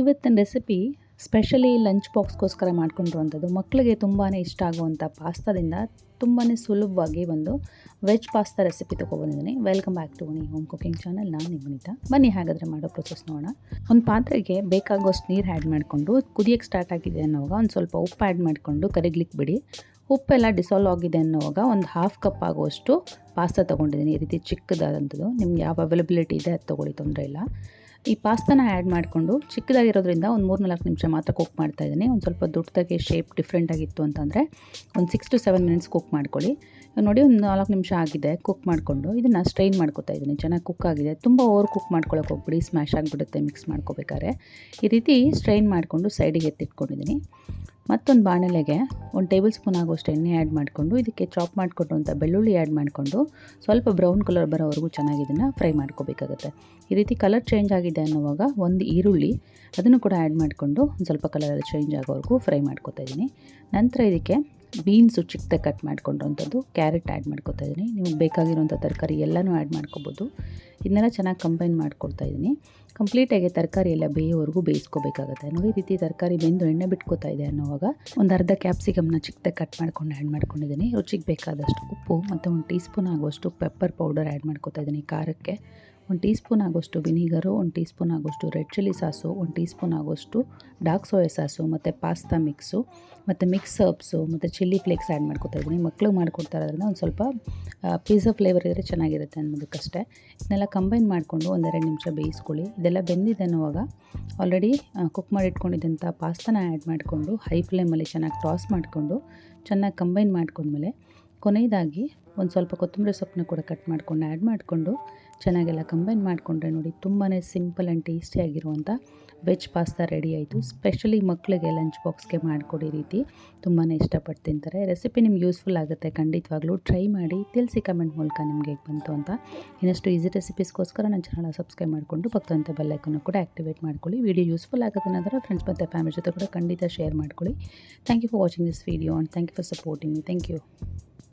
ಇವತ್ತಿನ recipe specially lunch ಬಾಕ್ಸ್ಗೋಸ್ಕರ ಮಾಡ್ಕೊಂಡಿರುವಂಥದ್ದು. ಮಕ್ಕಳಿಗೆ ತುಂಬಾ ಇಷ್ಟ ಆಗುವಂಥ ಪಾಸ್ತಾದಿಂದ ತುಂಬಾ ಸುಲಭವಾಗಿ ಒಂದು veg pasta recipe ತೊಗೊಬಂದಿದ್ದೀನಿ. Welcome back to Mani home cooking channel ನಾನು ನಿಮ್ಮನಿತ ಬನ್ನಿ, ಹಾಗಾದರೆ ಮಾಡೋ ಪ್ರೊಸೆಸ್ ನೋಡೋಣ. ಒಂದು ಪಾತ್ರೆಗೆ ಬೇಕಾಗುವಷ್ಟು ನೀರು ಆ್ಯಡ್ ಮಾಡಿಕೊಂಡು ಕುದಿಯೋಕ್ಕೆ ಸ್ಟಾರ್ಟ್ ಆಗಿದೆ ಅನ್ನೋವಾಗ ಒಂದು ಸ್ವಲ್ಪ ಉಪ್ಪು ಆ್ಯಡ್ ಮಾಡಿಕೊಂಡು ಕರಿಗ್ಲಿಕ್ಕೆ ಬಿಡಿ ಉಪ್ಪೆಲ್ಲ ಡಿಸಾಲ್ವ್ ಆಗಿದೆ ಅನ್ನೋವಾಗ ಒಂದು ಹಾಫ್ ಕಪ್ ಆಗುವಷ್ಟು ಪಾಸ್ತಾ ತೊಗೊಂಡಿದ್ದೀನಿ. ಈ ರೀತಿ ಚಿಕ್ಕದಾದಂಥದ್ದು. ನಿಮ್ಗೆ ಯಾವ ಅವೈಲಬಿಲಿಟಿ ಇದೆ ಅದು ತೊಗೊಳ್ಳಿ, ತೊಂದರೆ ಇಲ್ಲ. ಈ ಪಾಸ್ತಾನ ಆ್ಯಡ್ ಮಾಡಿಕೊಂಡು ಚಿಕ್ಕದಾಗಿರೋದ್ರಿಂದ ಒಂದು ಮೂರು ನಾಲ್ಕು ನಿಮಿಷ ಮಾತ್ರ ಕುಕ್ ಮಾಡ್ತಾ ಇದ್ದೀನಿ. ಒಂದು ಸ್ವಲ್ಪ ದುಡ್ಡದಾಗೆ ಶೇಪ್ ಡಿಫ್ರೆಂಟ್ ಆಗಿತ್ತು ಅಂತಂದರೆ ಒಂದು six to seven minutes cook ಮಾಡ್ಕೊಳ್ಳಿ. ನೋಡಿ ಒಂದು ನಾಲ್ಕು ನಿಮಿಷ ಆಗಿದೆ ಕುಕ್ ಮಾಡಿಕೊಂಡು. ಇದನ್ನು ಸ್ಟ್ರೈನ್ ಮಾಡ್ಕೊತಾ ಇದ್ದೀನಿ. ಚೆನ್ನಾಗಿ ಕುಕ್ ಆಗಿದೆ. ತುಂಬ ಓವರ್ ಕುಕ್ ಮಾಡ್ಕೊಳ್ಳೋಕೆ ಹೋಗ್ಬಿಡಿ. ಸ್ಮ್ಯಾಶ್ ಆಗಿಬಿಡುತ್ತೆ ಮಿಕ್ಸ್ ಮಾಡ್ಕೋಬೇಕಾದ್ರೆ. ಈ ರೀತಿ ಸ್ಟ್ರೈನ್ ಮಾಡಿಕೊಂಡು ಸೈಡಿಗೆ ಎತ್ತಿಟ್ಕೊಂಡಿದ್ದೀನಿ. ಮತ್ತೊಂದು ಬಾಣಲೆಗೆ ಒಂದು ಟೇಬಲ್ ಸ್ಪೂನ್ ಆಗೋಷ್ಟು ಎಣ್ಣೆ ಆ್ಯಡ್ ಮಾಡಿಕೊಂಡು ಇದಕ್ಕೆ ಚಾಪ್ ಮಾಡಿಕೊಟ್ಟು ಅಂತ ಬೆಳ್ಳುಳ್ಳಿ ಆ್ಯಡ್ ಮಾಡಿಕೊಂಡು ಸ್ವಲ್ಪ ಬ್ರೌನ್ ಕಲರ್ ಬರೋವರೆಗೂ ಚೆನ್ನಾಗಿ ಇದನ್ನು ಫ್ರೈ ಮಾಡ್ಕೋಬೇಕಾಗುತ್ತೆ. ಈ ರೀತಿ ಕಲರ್ ಚೇಂಜ್ ಆಗಿದೆ ಅನ್ನೋವಾಗ ಒಂದು ಈರುಳ್ಳಿ ಅದನ್ನು ಕೂಡ ಆ್ಯಡ್ ಮಾಡಿಕೊಂಡು ಒಂದು ಸ್ವಲ್ಪ ಕಲರ್ ಚೇಂಜ್ ಆಗೋವರೆಗೂ ಫ್ರೈ ಮಾಡ್ಕೋತಾ ಇದ್ದೀನಿ. ನಂತರ ಇದಕ್ಕೆ ಬೀನ್ಸು ಚಿಕ್ಕದಾಗಿ ಕಟ್ ಮಾಡ್ಕೊಂಡಂಥದ್ದು, ಕ್ಯಾರೆಟ್ ಆ್ಯಡ್ ಮಾಡ್ಕೊತಾ ಇದ್ದೀನಿ ನಿಮಗೆ ಬೇಕಾಗಿರುವಂಥ ತರಕಾರಿ ಎಲ್ಲನೂ ಆ್ಯಡ್ ಮಾಡ್ಕೋಬೋದು. ಇದನ್ನೆಲ್ಲ ಚೆನ್ನಾಗಿ ಕಂಬೈನ್ ಮಾಡ್ಕೊಡ್ತಾ ಇದ್ದೀನಿ ಕಂಪ್ಲೀಟಾಗಿ ತರಕಾರಿ ಎಲ್ಲ ಬೇಯೋವರೆಗೂ ಬೇಯಿಸ್ಕೋಬೇಕಾಗತ್ತೆ. ನೋಡಿ, ಈ ರೀತಿ ತರಕಾರಿ ಬೆಂದು ಎಣ್ಣೆ ಬಿಟ್ಕೋತಾ ಇದೆ ಅನ್ನೋವಾಗ ಒಂದು ಅರ್ಧ ಕ್ಯಾಪ್ಸಿಕಮ್ನ ಚಿಕ್ಕದಾಗಿ ಕಟ್ ಮಾಡ್ಕೊಂಡು ಆ್ಯಡ್ ಮಾಡ್ಕೊಂಡಿದ್ದೀನಿ. ರುಚಿಗೆ ಬೇಕಾದಷ್ಟು ಉಪ್ಪು ಮತ್ತು ಒಂದು ಟೀ ಸ್ಪೂನ್ ಆಗುವಷ್ಟು ಪೆಪ್ಪರ್ ಪೌಡರ್ ಆ್ಯಡ್ ಮಾಡ್ಕೋತಾ ಇದ್ದೀನಿ ಖಾರಕ್ಕೆ. ಒಂದು ಟೀ ಸ್ಪೂನ್ ಆಗೋಷ್ಟು ವಿನಿಗರು, ಒಂದು ಟೀ ಸ್ಪೂನ್ ಆಗೋಷ್ಟು ರೆಡ್ ಚಿಲ್ಲಿ ಸಾಸು, ಒಂದು ಟೀ ಸ್ಪೂನ್ ಆಗೋಷ್ಟು ಡಾರ್ಕ್ ಸೋಯಾ ಸಾಸು, ಮತ್ತು ಪಾಸ್ತಾ ಮಿಕ್ಸು, ಮತ್ತು ಮಿಕ್ಸ್ ಹರ್ಬ್ಸು, ಮತ್ತು ಚಿಲ್ಲಿ ಫ್ಲೇಕ್ಸ್ ಆ್ಯಡ್ ಮಾಡ್ಕೊತಾ ಇದ್ದೀನಿ. ಮಕ್ಕಳು ಮಾಡ್ಕೊಡ್ತಾ ಇರೋದ್ರಿಂದ ಒಂದು ಸ್ವಲ್ಪ ಪಿಜ್ಜಾ ಫ್ಲೇವರ್ ಇದ್ದರೆ ಚೆನ್ನಾಗಿರುತ್ತೆ ಅನ್ನೋದಕ್ಕಷ್ಟೇ. ಇದನ್ನೆಲ್ಲ ಕಂಬೈನ್ ಮಾಡಿಕೊಂಡು ಒಂದೆರಡು ನಿಮಿಷ ಬೇಯಿಸ್ಕೊಳ್ಳಿ. ಇದೆಲ್ಲ ಬೆಂದಿದೆ ಅನ್ನುವಾಗ ಆಲ್ರೆಡಿ ಕುಕ್ ಮಾಡಿ ಇಟ್ಕೊಂಡಿದ್ದಂಥ ಪಾಸ್ತಾನ ಆ್ಯಡ್ ಮಾಡಿಕೊಂಡು ಹೈ ಫ್ಲೇಮಲ್ಲಿ ಚೆನ್ನಾಗಿ ಟಾಸ್ ಮಾಡಿಕೊಂಡು, ಚೆನ್ನಾಗಿ ಕಂಬೈನ್ ಮಾಡ್ಕೊಂಡ್ಮೇಲೆ ಕೊನೆಯದಾಗಿ ಒಂದು ಸ್ವಲ್ಪ ಕೊತ್ತಂಬರಿ ಸೊಪ್ಪನ್ನ ಕೂಡ ಕಟ್ ಮಾಡ್ಕೊಂಡು ಆ್ಯಡ್ ಮಾಡಿಕೊಂಡು, ಚೆನ್ನಾಗೆಲ್ಲ ಕಂಬೈನ್ ಮಾಡಿಕೊಂಡ್ರೆ ನೋಡಿ ತುಂಬಾ ಸಿಂಪಲ್ ಆ್ಯಂಡ್ ಟೇಸ್ಟಿಯಾಗಿರುವಂಥ ವೆಜ್ ಪಾಸ್ತಾ ರೆಡಿ ಆಯಿತು. ಸ್ಪೆಷಲಿ ಮಕ್ಕಳಿಗೆ ಲಂಚ್ ಬಾಕ್ಸ್ಗೆ ಮಾಡಿಕೊಡಿ ರೀತಿ ತುಂಬಾ ಇಷ್ಟಪಟ್ಟು ತಿಂತಾರೆ. ರೆಸಿಪಿ ನಿಮ್ಗೆ ಯೂಸ್ಫುಲ್ ಆಗುತ್ತೆ ಖಂಡಿತವಾಗ್ಲೂ. ಟ್ರೈ ಮಾಡಿ, ತಿಳಿಸಿ ಕಮೆಂಟ್ ಮೂಲಕ ನಿಮಗೆ ಹೇಗೆ ಬಂತು ಅಂತ. ಇನ್ನಷ್ಟು ಈಸಿ ರೆಸಿಪೀಸ್ಗೋಸ್ಕರ ನನ್ನ ಚಾನಲ್ ಸಬ್ಸ್ಕ್ರೈಬ್ ಮಾಡಿಕೊಂಡು ಪಕ್ಕದಂಥ ಬೆಲ್ಲೈಕನ್ನು ಕೂಡ ಆ್ಯಕ್ಟಿವೇಟ್ ಮಾಡ್ಕೊಳ್ಳಿ. ವಿಡಿಯೋ ಯೂಸ್ಫುಲ್ ಆಗುತ್ತೆ ಅನ್ನೋದರ ಫ್ರೆಂಡ್ಸ್ ಮತ್ತು ಫ್ಯಾಮಿಲಿ ಜೊತೆ ಕೂಡ ಖಂಡಿತ ಶೇರ್ ಮಾಡ್ಕೊಳ್ಳಿ. Thank you for watching this video and thank you for supporting thank you